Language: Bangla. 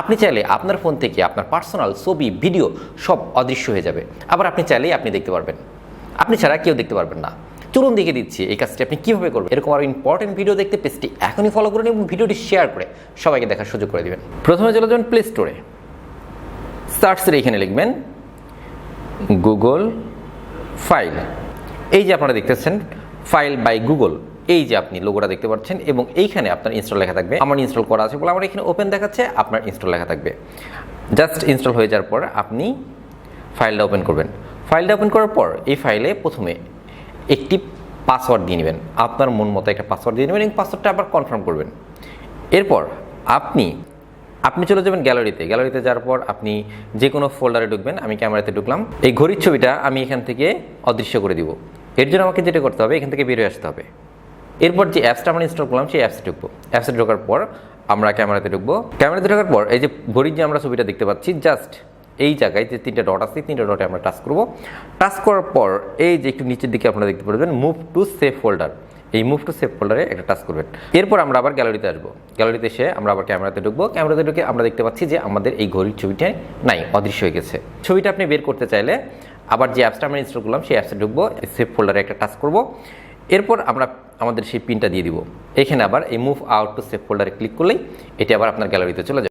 আপনি চাইলে আপনার ফোন থেকে আপনার পার্সোনাল ছবি, ভিডিও সব অদৃশ্য হয়ে যাবে। আবার আপনি চাইলেই আপনি দেখতে পারবেন। আপনি ছাড়া কেউ দেখতে পারবেন না। চলুন দেখে দিচ্ছি এই কাজটি আপনি কীভাবে করবেন। এরকম আরও ইম্পর্টেন্ট ভিডিও দেখতে পেজটি এখনই ফলো করুন এবং ভিডিওটি শেয়ার করে সবাইকে দেখার সুযোগ করে দিবেন। প্রথমে চলে যাবেন প্লে স্টোরে সার্চের এখানে লিখবেন গুগল ফাইল এই যে আপনারা দেখতেছেন ফাইল বাই গুগল এই যে আপনি লোগোটা দেখতে পাচ্ছেন এবং এইখানে আপনার ইনস্টল লেখা থাকবে। আমার ইনস্টল করা আছে বলে আমার এখানে ওপেন দেখাচ্ছে, আপনার ইনস্টল লেখা থাকবে। জাস্ট ইনস্টল হয়ে যাওয়ার পর আপনি ফাইলটা ওপেন করবেন। ফাইলটা ওপেন করার পর এই ফাইলে প্রথমে একটি পাসওয়ার্ড দিয়ে নেবেন। আপনার মন মতো একটা পাসওয়ার্ড দিয়ে নেবেন এবং পাসওয়ার্ডটা আবার কনফার্ম করবেন। এরপর আপনি আপনি চলে যাবেন গ্যালারিতে গ্যালারিতে যাওয়ার পর আপনি যে কোনো ফোল্ডারে ঢুকবেন। আমি ক্যামেরাতে ঢুকলাম। এই ঘড়ির ছবিটা আমি এখান থেকে অদৃশ্য করে দিব। এর জন্য আমাকে যেটা করতে হবে, এখান থেকে বেরিয়ে আসতে হবে। এরপর যে অ্যাপসটা আমরা ইনস্টল করলাম, সেই অ্যাপসে ঢুকবো। অ্যাপসে ঢোকার পর আমরা ক্যামেরাতে ঢুকবো। ক্যামেরাতে ঢোকার পর এই যে ঘড়ির যে আমরা ছবিটা দেখতে পাচ্ছি জাস্ট এই জায়গায় যে তিনটা ডট আছে, তিনটা ডটে আমরা টাচ করব। টাচ করার পর এই যে একটু নিচের দিকে আপনারা দেখতে পারবেন মুভ টু সেভ ফোল্ডার এই মুভ টু সেভ ফোল্ডারে একটা টাচ করবেন। এরপর আমরা আবার গ্যালারিতে আসব। গ্যালারিতে এসে আমরা আবার ক্যামেরাতে ঢুকবো। ক্যামেরাতে ঢুকে আমরা দেখতে পাচ্ছি যে আমাদের এই ঘড়ির ছবিটা নাই, অদৃশ্য হয়ে গেছে। ছবিটা আপনি বের করতে চাইলে আবার যে অ্যাপসটা আমরা ইনস্টল করলাম, সেই অ্যাপসে ঢুকবো সেভ ফোল্ডারে একটা টাচ করব। এরপর আমরা আমাদের সেই পিনটা দিয়ে দিব। এখানে আবার এই মুভ আউট টু সেফ ফোল্ডারে ক্লিক করলেই এটি আবার আপনার গ্যালারিতে চলে যাবে।